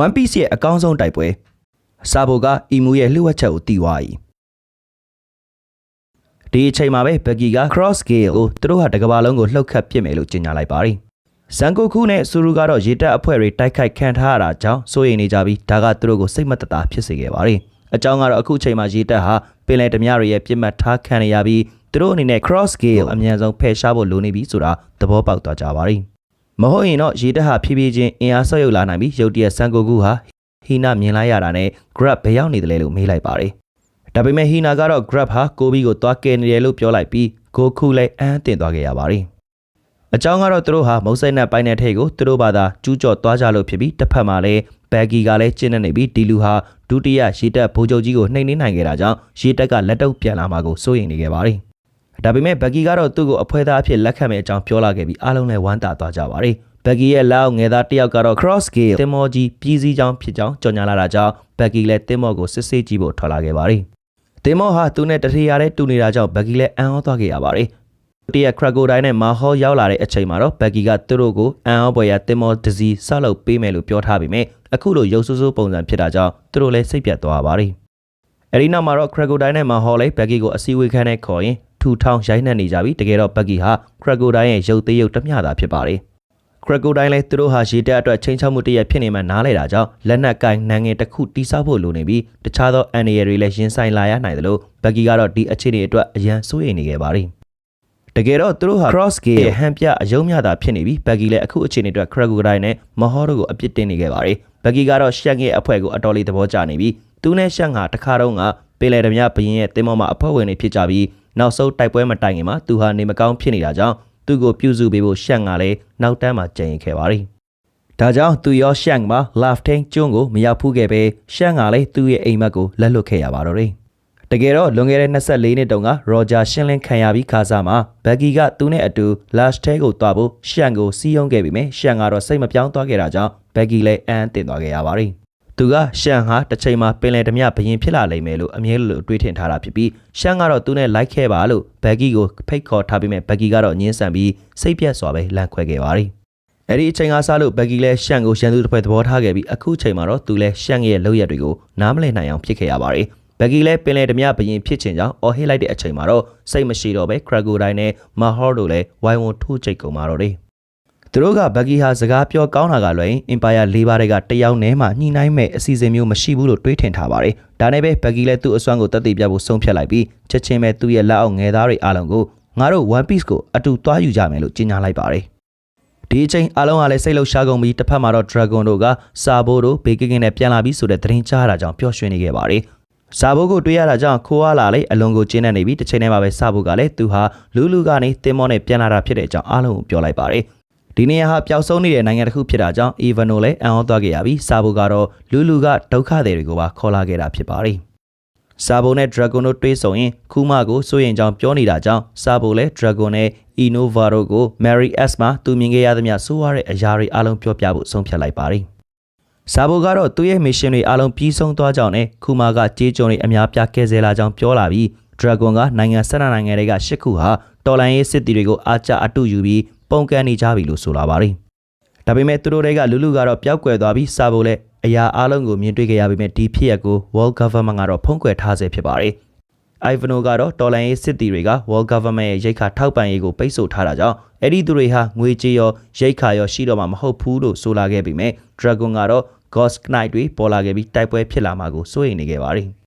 One Piece ရဲ့အကောင်းဆုံးတိုက်ပွဲစာဘိုကအီမူရဲ့လှုပ်ဝက်ချက်ကိုတီးသွား၏ဒီအချိန်မှာပဲဘက်ကီက cross scale ကိုသူတို့ဟာတကဘာလုံးကိုလှုပ်ခတ်ပစ်မယ်လို့ကြေညာလိုက်ပါတယ်ဇန်ကိုခုနဲ့ဆူရူကတော့ရေတပ်အဖွဲ့တွေတိုက်ခိုက်ခံထားရတာကြောင့်စိုးရိမ်နေကြပြီးဒါကသူတို့ကိုစိတ်မသက်သာဖြစ်စေခဲ့ပါတယ်အကြောင်းကတော့အခုချိန်မှာရေတပ်ဟာပင်လယ်ဓမြတွေရဲ့ပြစ်မှတ်ထားခံရပြီးသူတို့အနေနဲ့ cross scale အမြန်ဆုံးဖယ်ရှားဖို့လိုနေပြီဆိုတာသဘောပေါက်သွားကြပါတယ် မဟုတ်ရင်တော့ရေတပ်ဟာဖြည်းဖြည်းချင်းအင်အားဆော့ရုပ်လာနိုင်ပြီးရုတ်တရက်ဆန်ကိုကူဟာဟီနာမြင်လိုက်ရတာနဲ့ grab ဘယ်ရောက်နေတယ်လဲလို့မေးလိုက်ပါတယ်ဒါပေမဲ့ဟီနာကတော့ grab ဟာကိုဘီကိုသွားကယ်နေတယ်လို့ပြောလိုက်ပြီးကိုခုလည်းအန်းတင်သွားခဲ့ရပါတယ်အကြောင်းကတော့သူတို့ဟာမုတ်ဆိတ်နဲ့ပိုင်းတဲ့ထိတ်ကိုသူတို့ဘာသာကျူးကျော်သွားကြလို့ဖြစ်ပြီးတစ်ဖက်မှာလည်းဘက်ဂီကလည်းကျင်းနေပြီးဒီလူဟာဒုတိယရေတပ်ဗိုလ်ချုပ်ကြီးကိုနှိမ်နှင်းနိုင်ခဲ့တာကြောင့်ရေတပ်ကလက်တော့ပြန်လာမှာကိုစိုးရိမ်နေခဲ့ပါတယ်။ ဒါပေမဲ့ဘက်ကီကတော့သူ့ကိုအဖွဲသားအဖြစ်လက်ခံမဲ့အကြောင်းပြောလာခဲ့ပြီးအားလုံးလည်းဝမ်းသာသွားကြပါတယ်။ဘက်ကီရဲ့လက်အောက်ငယ်သားတစ်ယောက်ကတော့ cross scale တင်မောကြီးပြည်စည်းကြောင်းဖြစ်ကြောင်းကြော်ညာလာတာကြောင့်ဘက်ကီလည်းတင်မောကိုစစ်ဆေးကြည့်ဖို့ထွက်လာခဲ့ပါတယ်။တင်မောဟာသူနဲ့တထေရတဲ့တူနေတာကြောင့်ဘက်ကီလည်းအံ့ဩသွားခဲ့ရပါတယ်။တရက်ခရကိုဒိုင်းနဲ့မာဟောရောက်လာတဲ့အချိန်မှာတော့ဘက်ကီကသူတို့ကိုအန်အောပွဲရတင်မောဒစီဆောက်လုပ်ပေးမယ်လို့ပြောထားပေမဲ့အခုလိုရုပ်ဆိုးဆိုးပုံစံဖြစ်တာကြောင့်သူတို့လည်းစိတ်ပြတ်သွားပါတယ်။အဲဒီနောက်မှာတော့ခရကိုဒိုင်းနဲ့မာဟောလည်းဘက်ကီကိုအစည်းအဝေးခန်းနဲ့ခေါ်ရင် ထူထောင်ရိုက်နှက်နေကြပြီးတကယ်တော့ဘက်ကီဟာခရကိုဒိုင်းရဲ့ရုပ်သေးရုပ်တမျှတာဖြစ်ပါတယ်။ခရကိုဒိုင်းလည်းသူတို့ဟာရေတက်အတွက်ချိန်ချောက်မှုတရက်ဖြစ်နေမှနားလေတာကြောင့်လက်နက်ကင်နန်းငယ်တစ်ခုတိစောက်ဖို့လိုနေပြီးတခြားသောအန်ရီတွေလည်းရင်ဆိုင်လာရနိုင်တယ်လို့ဘက်ကီကတော့ဒီအခြေအနေအတွက်အရန်စိုးရိမ်နေခဲ့ပါတယ်။တကယ်တော့သူတို့ဟာ cross scale ရဲ့ဟန်ပြအယုံမြတာဖြစ်နေပြီးဘက်ဂီလည်းအခုအချိန်အတွက် crocodile နဲ့မဟောတို့ကိုအပြစ်တင်နေခဲ့ပါတယ်ဘက်ဂီကတော့ရှက်ရဲ့အဖွဲ့ကိုအတော်လေးသဘောကျနေပြီးသူနဲ့ရှက်ငါတခါတော့ကပင်လယ်ဓမြဘရင်ရဲ့တင်မောမှာအဖွဲ့ဝင်တွေဖြစ်ကြပြီး နောက်ဆုံးတိုက်ပွဲမတိုင်ခင်မှာသူဟာနေမကောင်းဖြစ်နေတာကြောင့်သူ့ကိုပြုစုပေးဖို့ရှက်ငါလည်းနောက်တန်းမှာကြံရင်ခဲ့ပါတယ်ဒါကြောင့်သူရောရှန့်မှာ Lafting ကျွန်းကိုမရောက်ဖူးခဲ့ပဲရှန့်ကလည်းသူ့ရဲ့အိမ်မက်ကိုလက်လွတ်ခဲ့ရပါတော့တယ်တကယ်တော့လွန်ခဲ့တဲ့24နှစ်တုန်းကရောဂျာရှင်းလင်းခံရပြီးခါစားမှာဘက်ကီကသူနဲ့အတူ last day ကိုတွားဖို့ရှန်ကိုစီးရုံးခဲ့ပြီးမြရှန်ကတော့စိတ်မပြောင်းသွားခဲ့တာကြောင့်ဘက်ကီလည်းအန်းတင်သွားခဲ့ရပါတယ်။ သူကရှန်ဟာတစ်ချိန်မှာပင်လယ်ဓမြဘရင်ဖြစ်လာလိမ့်မယ်လို့အမြဲလိုတွေးထင်ထားတာဖြစ်ပြီးရှန်ကတော့သူနဲ့လိုက်ခဲ့ပါလို့ဘက်ကီကိုဖိတ်ခေါ်ထားပြီးမြဘက်ကီကတော့ညှင်းဆန်ပြီးစိတ်ပြတ်စွာပဲလန့်ခွဲခဲ့ပါတယ်။အဲ့ဒီအချိန်ကစလို့ဘက်ကီလည်းရှန်ကိုရန်သူတစ်ဖွဲ့သဘောထားခဲ့ပြီးအခုချိန်မှာတော့သူလည်းရှန်ရဲ့လောက်ရက်တွေကိုနားမလည်နိုင်အောင်ဖြစ်ခဲ့ရပါတယ်။ဘက်ကီလည်းပင်လယ်ဓမြဘရင်ဖြစ်ချင်ကြောင်းအော်ဟစ်လိုက်တဲ့အချိန်မှာတော့စိတ်မရှိတော့ပဲခရဂိုဒိုင်းနဲ့မာဟော့တို့လည်းဝိုင်းဝန်းထိုးချိတ်ကုန်ပါတော့တယ် သူတို့ကဘက်ကီဟာစကားပြောကောင်းတာကလွယ်အင်ပါယာ၄ပါးတွေကတယောက်နဲ့မှညှိနှိုင်းမဲ့အစီအစဉ်မျိုးမရှိဘူးလို့တွေးထင်ထားပါတယ်။ဒါနဲ့ပဲဘက်ကီလည်းသူ့အစွမ်းကိုတက်တည်ပြဖို့ဆုံးဖြတ်လိုက်ပြီးချက်ချင်းပဲသူ့ရဲ့လက်အောက်ငယ်သားတွေအားလုံးကိုငါတို့ One Piece ကိုအတူသွားယူကြမယ်လို့ကြေညာလိုက်ပါတယ်။ဒီအချိန်အားလုံးကလည်းစိတ်လှုပ်ရှားကုန်ပြီးတစ်ဖက်မှာတော့ Dragon တို့ကစာဘိုးတို့ဘေကကင်းနဲ့ပြန်လာပြီးဆိုတဲ့သတင်းကြားတာကြောင့်ပျော်ရွှင်နေခဲ့ပါတယ်။စာဘိုးကိုတွေးရတာကြောင့်ခိုးအားလာလေအလွန်ကိုကျင်းနေနေပြီးတစ်ချိန်တည်းမှာပဲစာဘိုးကလည်းသူဟာလူလူကနေတင်မောနဲ့ပြန်လာတာဖြစ်တဲ့အကြောင်းအားလုံးကိုပြောလိုက်ပါတယ် ဒီနေရာဟာပျောက်ဆုံးနေတဲ့နိုင်ငံတစ်ခုဖြစ်တာကြောင့်အီဗန်နိုလည်းအံ့ဩသွားခဲ့ရပြီးစာဘိုကတော့လူလူကဒုက္ခတွေတွေကိုပါခေါ်လာခဲ့တာဖြစ်ပါတယ်စာဘိုနဲ့ Dragon တို့တွေးဆုံရင်ခူးမကိုစိုးရင်ကြောင်ပြောနေတာကြောင့်စာဘိုလည်း Dragon နဲ့ Innova တို့ကို Mary S မှာသူမြင်ခဲ့ရသမျှစိုးရတဲ့အရာတွေအလုံးပြောပြဖို့ဆုံးဖြတ်လိုက်ပါတယ်ဇာဘိုကတော့သူ့ရဲ့ mission တွေအားလုံးပြီးဆုံးသွားကြောင်းနဲ့ခူမာကကြေးကြုံတွေအများပြားကဲဆယ်လာကြောင်းပြောလာပြီး Dragon ကနိုင်ငံဆက်နနိုင်ငံတွေက၈ခုဟာတော်လန်ရေးစစ်တီတွေကိုအားကျအတုယူပြီး ပုံကန်နေကြပြီလို့ဆိုလာပါတယ်။ဒါပေမဲ့သူတို့တွေကလူလူကတော့ပျောက်ကွယ်သွားပြီးစာဘိုလည်းအရာအလုံးကိုမြင်တွေ့ကြရပေမဲ့ဒီဖြစ်ရပ်ကို World Government ကတော့ဖုံးကွယ်ထားဆဲဖြစ်ပါတယ်။ Ivano ကတော့တော်လန်ရေးစစ်တီတွေက World Government ရဲ့ရိတ်ခါထောက်ပံ့ရေးကိုပိတ်ဆို့ထားတာကြောင့်အဲ့ဒီသူတွေဟာငွေကြေးရောရိတ်ခါရောရှိတော့မှာမဟုတ်ဘူးလို့ဆိုလာခဲ့ပေမဲ့ Dragon ကတော့ Ghost Knight တွေပေါ်လာခဲ့ပြီးတိုက်ပွဲဖြစ်လာမှာကိုစိုးရိမ်နေခဲ့ပါတယ်။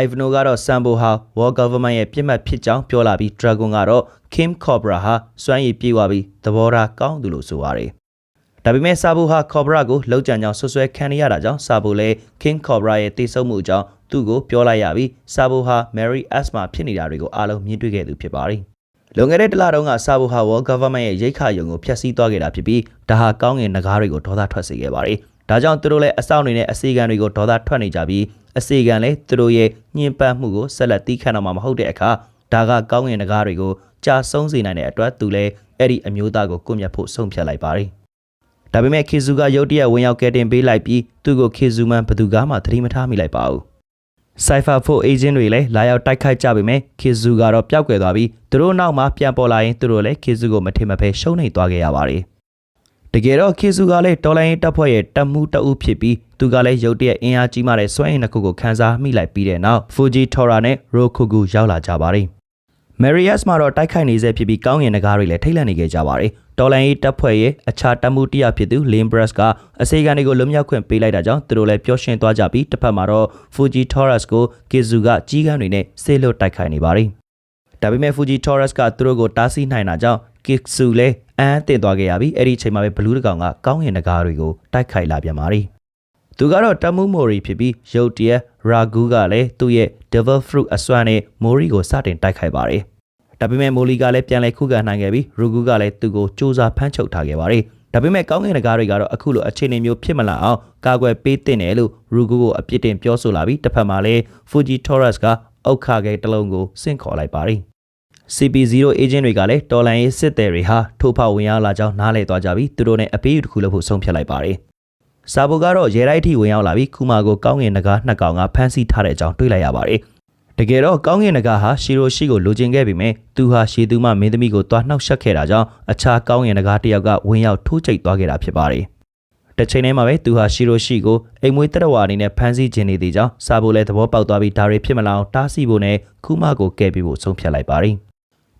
Ivano ကတော့ Sambo ဟာ War Government ရဲ့ပြစ်မှတ်ဖြစ်ကြောင်းပြောလာပြီး Dragon ကတော့ Kim Cobra ဟာစွမ်းရည်ပြေဝပြီးသဘောထားကောင်းသူလို့ဆိုပါတယ်။ဒါပေမဲ့ Sabo ဟာ Cobra ကိုလှုပ်ကြံကြောင်းဆွဆွဲခံရတာကြောင့် Sabo လည်း King Cobra ရဲ့တိတ်ဆုံမှုအကြောင်းသူ့ကိုပြောလိုက်ရပြီး Sabo ဟာ Mary Asma ဖြစ်နေတာတွေကိုအားလုံးမြင်တွေ့ခဲ့သူဖြစ်ပါတယ်။လွန်ခဲ့တဲ့တလတုန်းကစာဘူဟာ World Government ရဲ့ရိတ်ခါယုံကိုဖျက်ဆီးသွားခဲ့တာဖြစ်ပြီးဒါဟာကောင်းငင်ငကားတွေကိုဒေါသထွက်စေခဲ့ပါတယ်ဒါကြောင့်သူတို့လည်းအဆောက်တွေနဲ့အစီကံတွေကိုဒေါသထွက်နေကြပြီး အစီကံလည်းသူတို့ရဲ့ညှဉ်းပန်းမှုကိုဆက်လက်တီးခတ်တော့မှာမဟုတ်တဲ့အခါဒါကကောင်းငင်တကားတွေကိုကြာဆုံးစေနိုင်တဲ့အတွက်သူလည်းအဲ့ဒီအမျိုးသားကိုကွမျက်ဖို့ဆုံးဖြတ်လိုက်ပါတယ်။ဒါပေမဲ့ခေဇူကရုတ်တရက်ဝင်ရောက်ကဲတင်ပေးလိုက်ပြီးသူ့ကိုခေဇူမန်ဘသူကမှသတိမထားမိလိုက်ပါဘူး။ Cypher 4 agent တွေလည်းလာရောက်တိုက်ခိုက်ကြပေမဲ့ခေဇူကတော့ပျောက်ကွယ်သွားပြီးသူတို့နောက်မှာပြန်ပေါ်လာရင်သူတို့လည်းခေဇူကိုမထင်မဖဲရှုံးနေသွားခဲ့ရပါတယ်။ တကယ်တော့ခေစုကလည်းတော်လိုင်းရေးတပ်ဖွဲ့ရဲ့တပ်မှုတအုပ်ဖြစ်ပြီးသူကလည်းရုတ်တရက်အင်အားကြီးမားတဲ့စွမ်းအင်တစ်ခုကိုခန်းစားမိလိုက်ပြီးတဲ့နောက် Fuji Tora နဲ့ Rokugu ရောက်လာကြပါတယ်။ Marias မှာတော့တိုက်ခိုက်နေဆဲဖြစ်ပြီးကောင်းကင်နဂါးတွေလည်းထိတ်လန့်နေကြကြပါတယ်။တော်လိုင်းရေးတပ်ဖွဲ့ရဲ့အခြားတပ်မှုတရဖြစ်သူ Limbras ကအစေခံတွေကိုလွတ်မြောက်ခွင့်ပေးလိုက်တာကြောင့်သူတို့လည်းပျော်ရွှင်သွားကြပြီးတစ်ဖက်မှာတော့ Fuji Taurus ကို Kizu ကကြီးကန်းတွေနဲ့ဆေးလွတ်တိုက်ခိုက်နေပါတယ်။ ဒါပေမဲ့ Fuji Taurus ကသူတို့ကိုတားဆီးနိုင်တာကြောင့် Kitsu လည်းအန်းတင်သွားခဲ့ရပြီးအဲ့ဒီအချိန်မှာပဲဘလူးတကောင်ကကောင်းကင်နဂါးတွေကိုတိုက်ခိုက်လာပြန်ပါတယ်။သူကတော့တမှုမိုရီဖြစ်ပြီးရုတ်တရက်ရာဂူကလည်းသူ့ရဲ့ Devil Fruit အစွမ်းနဲ့မိုရီကိုစတင်တိုက်ခိုက်ပါတယ်။ဒါပေမဲ့မိုလီကလည်းပြန်လဲခုခံနိုင်ခဲ့ပြီးရူဂူကလည်းသူ့ကိုစူးစမ်းဖမ်းချုပ်ထားခဲ့ပါတယ်။ဒါပေမဲ့ကောင်းကင်နဂါးတွေကတော့အခုလိုအခြေအနေမျိုးဖြစ်မလာအောင်ကာကွယ်ပေးတင်တယ်လို့ရူဂူကိုအပြစ်တင်ပြောဆိုလာပြီးတစ်ဖက်မှာလည်း Fuji Taurus ကအောက်ခါခဲတစ်လုံးကိုဆင့်ခေါ်လိုက်ပါတယ်။ CP0 agent တွေကလည်းတော်လန်ရေးစစ်သည်တွေဟာထိုးဖောက်ဝင်ရောက်လာကြောင်းနားလည်သွားကြပြီးသူတို့နဲ့အပေးအယူတစ်ခုလုပ်ဖို့ဆုံးဖြတ်လိုက်ပါတယ်။စာဘိုကတော့ရဲတိုက်ထိဝင်ရောက်လာပြီးခုမာကိုကောင်းငင်နဂါနှစ်ကောင်ကဖမ်းဆီးထားတဲ့အကြောင်းတွေ့လိုက်ရပါတယ်။တကယ်တော့ကောင်းငင်နဂါဟာရှီရိုရှိကိုလိုချင်ခဲ့ပေမဲ့သူဟာရှီသူမမင်းသမီးကိုတွားနှောက်ယှက်ခဲ့တာကြောင့်အခြားကောင်းငင်နဂါတယောက်ကဝင်ရောက်ထိုးကျိတ်သွားခဲ့တာဖြစ်ပါတယ်။တစ်ချိန်တည်းမှာပဲသူဟာရှီရိုရှိကိုအိမ်မွေးတရဝါအနေနဲ့ဖမ်းဆီးခြင်းနေသေးကြောင်းစာဘိုလည်းသဘောပေါက်သွားပြီးဒါတွေဖြစ်မလာအောင်တားဆီးဖို့နဲ့ခုမကိုကဲပြီးဖို့ဆုံးဖြတ်လိုက်ပါတယ်။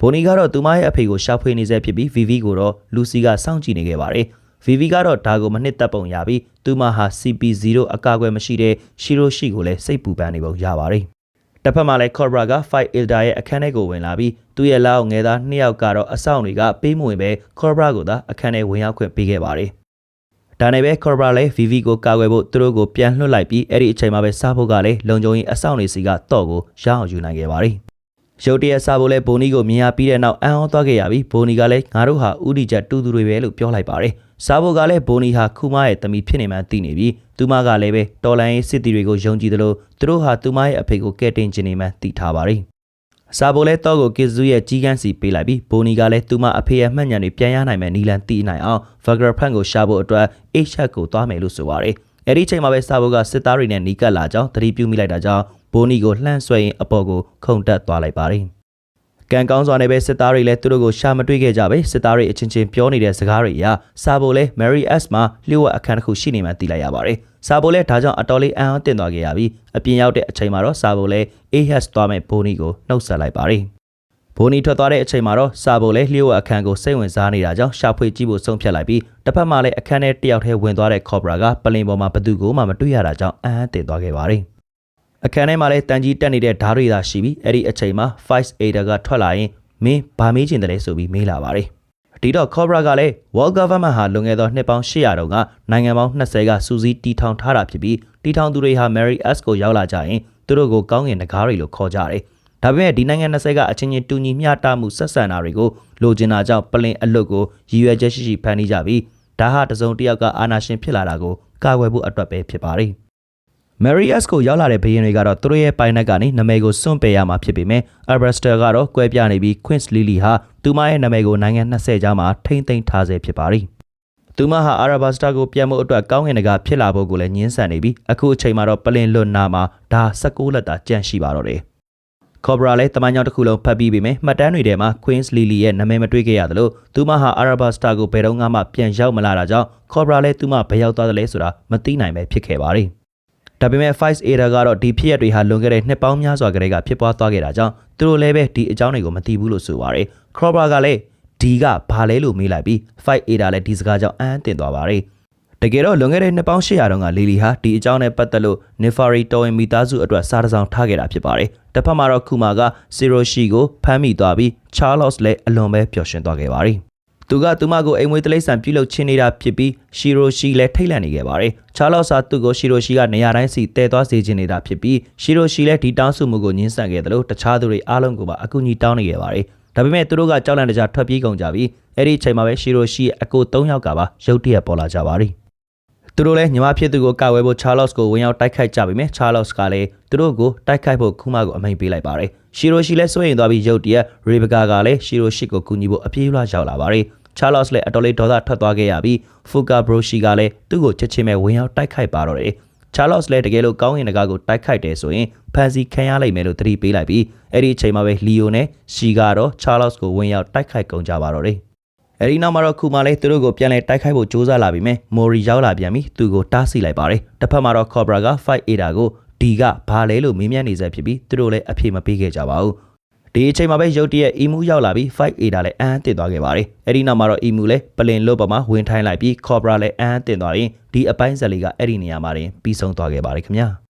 ဘိုနီကတော့သူမရဲ့အဖေကိုရှာဖွေနေဆဲဖြစ်ပြီး VV ကိုတော့လူစီကစောင့်ကြည့်နေခဲ့ပါတယ်။ VV ကတော့ဒါကိုမနှစ်သက်ပုံရပြီးသူမဟာ CP0 အကာအကွယ်မရှိတဲ့ရှီရိုရှိကိုလည်းစိတ်ပူပန်နေပုံရပါတယ်။တစ်ဖက်မှာလည်း Cobra က Fight Elder ရဲ့အခန်းထဲကိုဝင်လာပြီးသူ့ရဲ့လက်အောက်ငယ်သားနှစ်ယောက်ကတော့အဆောင်တွေကပေးမဝင်ပဲ Cobra ကိုသာအခန်းထဲဝင်ရောက်ခွင့်ပေးခဲ့ပါတယ်။ဒါနဲ့ပဲ Cobra လည်း VV ကိုကာကွယ်ဖို့သူတို့ကိုပြန်လွှတ်လိုက်ပြီးအဲ့ဒီအချိန်မှာပဲစားဖို့ကလည်းလုံခြုံရေးအဆောင်တွေစီကတော့ကိုရအောင်ယူနိုင်ခဲ့ပါတယ်။ ရုတ်တရက်စားဖို့လဲဘိုနီကိုမြင်ရပြီးတဲ့နောက်အံ့ဩသွားခဲ့ရပြီးဘိုနီကလည်းငါတို့ဟာဥတီချက်တူတူတွေပဲလို့ပြောလိုက်ပါတယ်။စားဖို့ကလည်းဘိုနီဟာခူမရဲ့တမီဖြစ်နေမှသိနေပြီးသူမကလည်းပဲတော်လန်ရေးစစ်တီတွေကိုယုံကြည်သလိုသူတို့ဟာသူမရဲ့အဖေကိုကဲတင်ခြင်းနေမှသိထားပါတယ်။စာဘိုလဲတော့ကိုကစ်ဇူရဲ့ကြီးကန်းစီပေးလိုက်ပြီးဘိုနီကလည်းသူမအဖေရဲ့မှတ်ဉာဏ်တွေပြန်ရနိုင်မယ်နီလန်သိနိုင်အောင်ဗဂရဖန်ကိုရှာဖို့အတွက်အိတ်ချက်ကိုသွားမယ်လို့ဆိုပါတယ်။အဲ့ဒီချိန်မှာပဲစာဘိုကစစ်သားတွေနဲ့နီးကပ်လာကြောင်းသတိပြုမိလိုက်တာကြောင့် ဘိုနီကိုလှမ်းဆွဲရင်အပေါ်ကိုခုန်တက်သွားလိုက်ပါတယ်။ကံကောင်းစွာနဲ့ပဲစစ်သားတွေလည်းသူတို့ကိုရှာမတွေ့ခဲ့ကြပဲစစ်သားတွေအချင်းချင်းပြောနေတဲ့စကားတွေအရစာဘိုလဲ Mary S မှာလျှို့ဝှက်အခန်းတစ်ခုရှိနေမှသိလိုက်ရပါတယ်။စာဘိုလဲဒါကြောင့်အတော်လေးအံ့အားသင့်သွားခဲ့ရပြီးအပြင်ရောက်တဲ့အချိန်မှာတော့စာဘိုလဲ AHS သွားမဲ့ဘိုနီကိုနှုတ်ဆက်လိုက်ပါတယ်။ဘိုနီထွက်သွားတဲ့အချိန်မှာတော့စာဘိုလဲလျှို့ဝှက်အခန်းကိုစိတ်ဝင်စားနေတာကြောင့်ရှာဖွေကြည့်ဖို့ဆုံးဖြတ်လိုက်ပြီးတစ်ဖက်မှာလည်းအခန်းထဲတယောက်တည်းဝင်သွားတဲ့ Cobra ကပလင်ပေါ်မှာဘသူကိုမှမတွေ့ရတာကြောင့်အံ့အားသင့်သွားခဲ့ပါတယ်။ အခန်းထဲမှာလည်းတန်ကြီးတက်နေတဲ့ဓာတ်တွေသာရှိပြီးအဲ့ဒီအချိန်မှာ Vice Ada ကထွက်လာရင်မင်းဘာမေးချင်တယ်လဲဆိုပြီးမေးလာပါတယ်ဒီတော့ Cobra ကလည်း World Government ဟာလွန်ခဲ့သောနှစ်ပေါင်း800တုန်းကနိုင်ငံပေါင်း20ကစူးစီးတီထောင်ထားတာဖြစ်ပြီးတီထောင်သူတွေဟာ Mary S ကိုရောက်လာကြရင်သူတို့ကိုကောင်းကင်ငကားတွေလို့ခေါ်ကြတယ်။ဒါပေမဲ့ဒီနိုင်ငံ20ကအချင်းချင်းတူညီမျှတမှုဆက်ဆံတာတွေကိုလိုချင်တာကြောင့်ပလင်အလွတ်ကိုရည်ရွယ်ချက်ရှိရှိဖန်တီးကြပြီးဒါဟာတစုံတစ်ယောက်ကအာဏာရှင်ဖြစ်လာတာကိုကာကွယ်ဖို့အတွက်ပဲဖြစ်ပါတယ်။ Marius ကိုရောက်လာတဲ့ဘရင်တွေကတော့သူတို့ရဲ့ပိုင်နက်ကနေနာမည်ကိုစွန့်ပယ်ရမှာဖြစ်ပေမဲ့ Albrester ကတော့ကွဲပြားနေပြီး Queen's Lily ဟာသူမရဲ့နာမည်ကိုနိုင်ငံ20ကျောင်းမှာထိမ့်သိမ်းထားဆဲဖြစ်ပါတယ်။သူမဟာ Arabasta ကိုပြန်ဖို့အတွက်ကောင်းကင်တကာဖြစ်လာဖို့ကိုလည်းညှင်းဆန်နေပြီးအခုအချိန်မှာတော့ပလင်လွတ်နာမှာဒါ16လက်တာကြန့်ရှိပါတော့တယ်။ Cobra လည်းတမန်ကြောင်တစ်ခုလုံးဖတ်ပြီးပြီမယ်မှတ်တမ်းတွေထဲမှာ Queen's Lily ရဲ့နာမည်မတွေ့ခဲ့ရသလိုသူမဟာ Arabasta ကိုဘယ်တော့မှပြန်ရောက်မလာတာကြောင့် Cobra လည်းသူမဘယ်ရောက်သွားသလဲဆိုတာမသိနိုင်ပဲဖြစ်ခဲ့ပါတယ်။ ဒါပေမဲ့ Five Ada ကတော့ဒီဖြစ်ရပ်တွေဟာလွန်ခဲ့တဲ့နှစ်ပေါင်းများစွာကတည်းကဖြစ်ပွားသွားခဲ့တာကြောင့်သူတို့လည်းပဲဒီအကြောင်းတွေကိုမသိဘူးလို့ဆိုပါတယ်။ Crowbar ကလည်းဒီကဘာလဲလို့မေးလိုက်ပြီး Five Ada လည်းဒီစကားကြောင့်အံ့တင်သွားပါတယ်။တကယ်တော့လွန်ခဲ့တဲ့နှစ်ပေါင်း800တုန်းကလီလီဟာဒီအကြောင်းနဲ့ပတ်သက်လို့ Nefari တော်ဝင်မိသားစုအတွက်စားတစောင်းထားခဲ့တာဖြစ်ပါတယ်။တစ်ဖက်မှာတော့ခုမာက Siroshi ကိုဖမ်းမိသွားပြီး Charles လည်းအလွန်ပဲပျော်ရွှင်သွားခဲ့ပါတယ်။ သူကသူမကိုအိမ်မွေးတလိษံပြုလုပ်ချင်းနေတာဖြစ်ပြီးရှီရိုရှီလည်းထိတ်လန့်နေခဲ့ပါတယ်။ချာလော့စာသူ့ကိုရှီရိုရှီကနေရာတိုင်းစီတဲသွားစေချင်နေတာဖြစ်ပြီးရှီရိုရှီလည်းဒီတောင်းဆိုမှုကိုညှင်းဆန်ခဲ့တယ်လို့တခြားသူတွေအားလုံးကပါအကူအညီတောင်းနေခဲ့ပါတယ်။ဒါပေမဲ့သူတို့ကကြောက်လန့်တကြားထွက်ပြေးကုန်ကြပြီးအဲ့ဒီအချိန်မှာပဲရှီရိုရှီရဲ့အကို၃ယောက်ကပါရုတ်တရက်ပေါ်လာကြပါတယ်။သူတို့လည်းညီမဖြစ်သူကိုကာဝယ်ဖို့ချာလော့စ်ကိုဝင်ရောက်တိုက်ခိုက်ကြပြီမယ်ချာလော့စ်ကလည်းသူတို့ကိုတိုက်ခိုက်ဖို့ခုမကိုအမိန့်ပေးလိုက်ပါတယ်ရှီရိုရှီလည်းစိုးရိမ်သွားပြီးရုတ်တရက်ရေဘကာကလည်းရှီရိုရှီကိုကူညီဖို့အပြေးလွှားရောက်လာပါတယ် ချာလော့စ်လည်းအတော်လေးဒေါသထွက်သွားခဲ့ရပြီးဖူကာဘရိုရှီကလည်းသူ့ကိုချက်ချင်းပဲဝင်ရောက်တိုက်ခိုက်ပါတော့တယ်ချာလော့စ်လည်းတကယ်လို့ကောင်းကင်တကားကိုတိုက်ခိုက်တယ်ဆိုရင်ဖန်စီခံရလိမ့်မယ်လို့သတိပေးလိုက်ပြီးအဲ့ဒီအချိန်မှာပဲလီယိုနဲ့ရှီကတော့ချာလော့စ်ကိုဝင်ရောက်တိုက်ခိုက်ကုန်ကြပါတော့တယ်အဲဒီနောက်မှာတော့ခုမှလည်းသူတို့ကိုပြန်လဲတိုက်ခိုက်ဖို့ကြိုးစားလာပြီးမြမိုရီရောက်လာပြန်ပြီးသူ့ကိုတားဆီးလိုက်ပါတယ်တစ်ဖက်မှာတော့ Cobra က Fight Ada ကိုဒီကဘာလဲလို့မေးမြန်းနေဆက်ဖြစ်ပြီးသူတို့လည်းအဖြေမပေးခဲ့ကြပါဘူး ဒီအချိန်မှာပဲရုတ်တရက် emu ရောက်လာပြီး Fight Ada လည်းအန်းတင်သွားခဲ့ပါတယ်အဲဒီနောက်မှာတော့ emu လည်းပလင်လွတ်ပေါ်မှာဝင်ထိုင်းလိုက်ပြီး Cobra လည်းအန်းတင်သွားရင်ဒီအပိုင်းဇက်လေးကအဲ့ဒီနေရာမှာတင်ပြီးဆုံးသွားခဲ့ပါတယ်ခင်ဗျာ